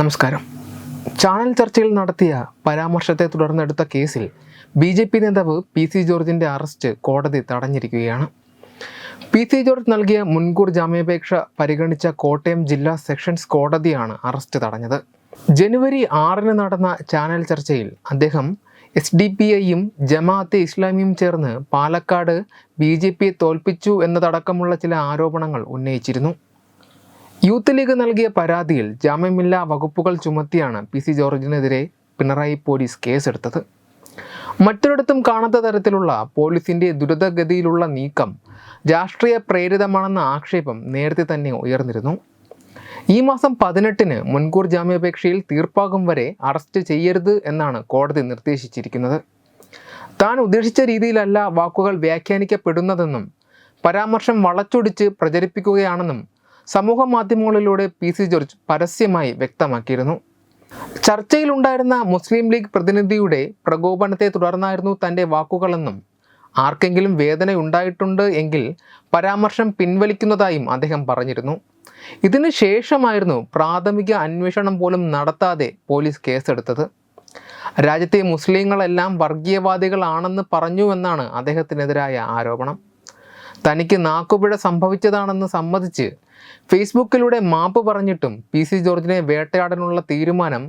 നമസ്കാരം. ചാനൽ ചർച്ചയിൽ നടത്തിയ പരാമർശത്തെ തുടർന്നെടുത്ത കേസിൽ ബി ജെ പി നേതാവ് പി സി ജോർജിന്റെ അറസ്റ്റ് കോടതി തടഞ്ഞിരിക്കുകയാണ്. പി സി ജോർജ് നൽകിയ മുൻകൂർ ജാമ്യാപേക്ഷ പരിഗണിച്ച കോട്ടയം ജില്ലാ സെഷൻസ് കോടതിയാണ് അറസ്റ്റ് തടഞ്ഞത്. ജനുവരി ആറിന് നടന്ന ചാനൽ ചർച്ചയിൽ അദ്ദേഹം എസ് ഡി പി ഐയും ജമാഅത്തെ ഇസ്ലാമിയും ചേർന്ന് പാലക്കാട് ബി ജെ പിയെ തോൽപ്പിച്ചു എന്നതടക്കമുള്ള ചില ആരോപണങ്ങൾ ഉന്നയിച്ചിരുന്നു. യൂത്ത് ലീഗ് നൽകിയ പരാതിയിൽ ജാമ്യമില്ലാ വകുപ്പുകൾ ചുമത്തിയാണ് പി സി ജോർജിനെതിരെ പിണറായി പോലീസ് കേസെടുത്തത്. മറ്റൊരിടത്തും കാണാത്ത തരത്തിലുള്ള പോലീസിന്റെ ദ്രുതഗതിയിലുള്ള നീക്കം രാഷ്ട്രീയ പ്രേരിതമാണെന്ന ആക്ഷേപം നേരത്തെ തന്നെ ഉയർന്നിരുന്നു. ഈ മാസം പതിനെട്ടിന് മുൻകൂർ ജാമ്യാപേക്ഷയിൽ തീർപ്പാകും വരെ അറസ്റ്റ് ചെയ്യരുത് എന്നാണ് കോടതി നിർദ്ദേശിച്ചിരിക്കുന്നത്. താൻ ഉദ്ദേശിച്ച രീതിയിലല്ല വാക്കുകൾ വ്യാഖ്യാനിക്കപ്പെടുന്നതെന്നും പരാമർശം വളച്ചൊടിച്ച് പ്രചരിപ്പിക്കുകയാണെന്നും സമൂഹ മാധ്യമങ്ങളിലൂടെ പി സി ജോർജ് പരസ്യമായി വ്യക്തമാക്കിയിരുന്നു. ചർച്ചയിലുണ്ടായിരുന്ന മുസ്ലിം ലീഗ് പ്രതിനിധിയുടെ പ്രകോപനത്തെ തുടർന്നായിരുന്നു തന്റെ വാക്കുകളെന്നും ആർക്കെങ്കിലും വേദന ഉണ്ടായിട്ടുണ്ട് എങ്കിൽ പരാമർശം പിൻവലിക്കുന്നതായും അദ്ദേഹം പറഞ്ഞിരുന്നു. ഇതിനു ശേഷമായിരുന്നു പ്രാഥമിക അന്വേഷണം പോലും നടത്താതെ പോലീസ് കേസെടുത്തത്. രാജ്യത്തെ മുസ്ലിങ്ങളെല്ലാം വർഗീയവാദികളാണെന്ന് പറഞ്ഞു എന്നാണ് അദ്ദേഹത്തിനെതിരായ ആരോപണം. തനിക്ക് നാക്കുപിഴ സംഭവിച്ചതാണെന്ന് സമ്മതിച്ച് ഫേസ്ബുക്കിലൂടെ മാപ്പ് പറഞ്ഞിട്ടും പി സി ജോർജിനെ വേട്ടയാടാനുള്ള തീരുമാനം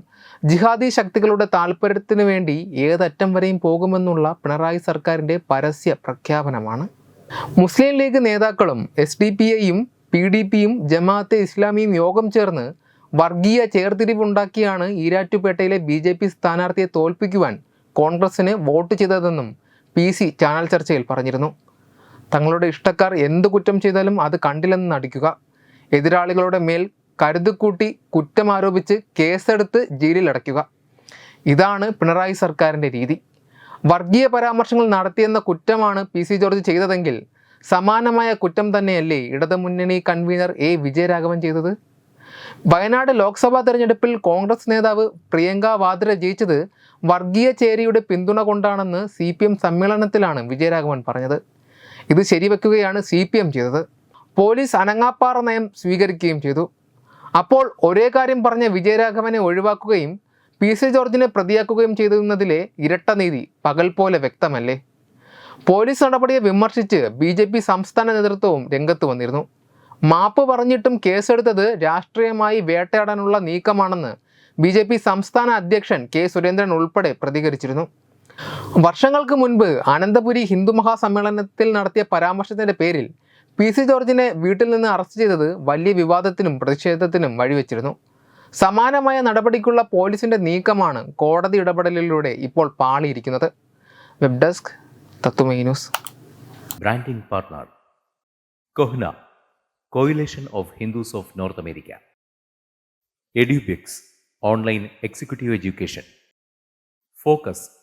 ജിഹാദി ശക്തികളുടെ താല്പര്യത്തിന് വേണ്ടി ഏതറ്റം വരെയും പോകുമെന്നുള്ള പിണറായി സർക്കാരിന്റെ പരസ്യ പ്രഖ്യാപനമാണ്. മുസ്ലിം ലീഗ് നേതാക്കളും എസ് ഡി പി ഐയും പി ഡി പിയും ജമാഅത്തെ ഇസ്ലാമിയും യോഗം ചേർന്ന് വർഗീയ ചേർതിരിവുണ്ടാക്കിയാണ് ഈരാറ്റുപേട്ടയിലെ ബി ജെ പി സ്ഥാനാർത്ഥിയെ തോൽപ്പിക്കുവാൻ കോൺഗ്രസിന് വോട്ട് ചെയ്തതെന്നും പി സി ചാനൽ ചർച്ചയിൽ പറഞ്ഞിരുന്നു. തങ്ങളുടെ ഇഷ്ടക്കാർ എന്ത് കുറ്റം ചെയ്താലും അത് കണ്ടില്ലെന്ന് നടിക്കുക. എതിരാളികളുടെ മേൽ കരുതുകൂട്ടി കുറ്റം ആരോപിച്ച് കേസെടുത്ത് ജയിലിലടയ്ക്കുക ഇതാണ് പിണറായി സർക്കാരിന്റെ രീതി. വർഗീയ പരാമർശങ്ങൾ നടത്തിയെന്ന കുറ്റമാണ് പി സി ജോർജ് ചെയ്തതെങ്കിൽ സമാനമായ കുറ്റം തന്നെയല്ലേ ഇടതുമുന്നണി കൺവീനർ എ വിജയരാഘവൻ ചെയ്തത്? വയനാട് ലോക്സഭാ തെരഞ്ഞെടുപ്പിൽ കോൺഗ്രസ് നേതാവ് പ്രിയങ്ക വാദ്ര ജയിച്ചത് വർഗീയ ചേരിയുടെ പിന്തുണ കൊണ്ടാണെന്ന് സി പി എം സമ്മേളനത്തിലാണ് വിജയരാഘവൻ പറഞ്ഞത്. ഇത് ശരിവെക്കുകയാണ് സി പി എം ചെയ്തത്. പോലീസ് അനങ്ങാപ്പാറ നയം സ്വീകരിക്കുകയും ചെയ്തു. അപ്പോൾ ഒരേ കാര്യം പറഞ്ഞ വിജയരാഘവനെ ഒഴിവാക്കുകയും പി സി ജോർജിനെ പ്രതിയാക്കുകയും ചെയ്തതിലെ ഇരട്ട നീതി പകൽ പോലെ വ്യക്തമല്ലേ? പോലീസ് നടപടിയെ വിമർശിച്ച് ബി ജെ പി സംസ്ഥാന നേതൃത്വവും രംഗത്ത് വന്നിരുന്നു. മാപ്പ് പറഞ്ഞിട്ടും കേസെടുത്തത് രാഷ്ട്രീയമായി വേട്ടയാടാനുള്ള നീക്കമാണെന്ന് ബി ജെ പി സംസ്ഥാന അധ്യക്ഷൻ കെ സുരേന്ദ്രൻ ഉൾപ്പെടെ പ്രതികരിച്ചിരുന്നു. വർഷങ്ങൾക്ക് മുൻപ് അനന്തപുരി ഹിന്ദു മഹാസമ്മേളനത്തിൽ നടത്തിയ പരാമർശത്തിന്റെ പേരിൽ പി സി ജോർജിനെ വീട്ടിൽ നിന്ന് അറസ്റ്റ് ചെയ്തത് വലിയ വിവാദത്തിനും പ്രതിഷേധത്തിനും വഴിവെച്ചിരുന്നു. സമാനമായ നടപടിക്കുള്ള പോലീസിന്റെ നീക്കമാണ് കോടതി ഇടപെടലിലൂടെ ഇപ്പോൾ പാളിയിരിക്കുന്നത്. വെബ് ഡെസ്ക് തത്തുമൈ online executive education Kohna,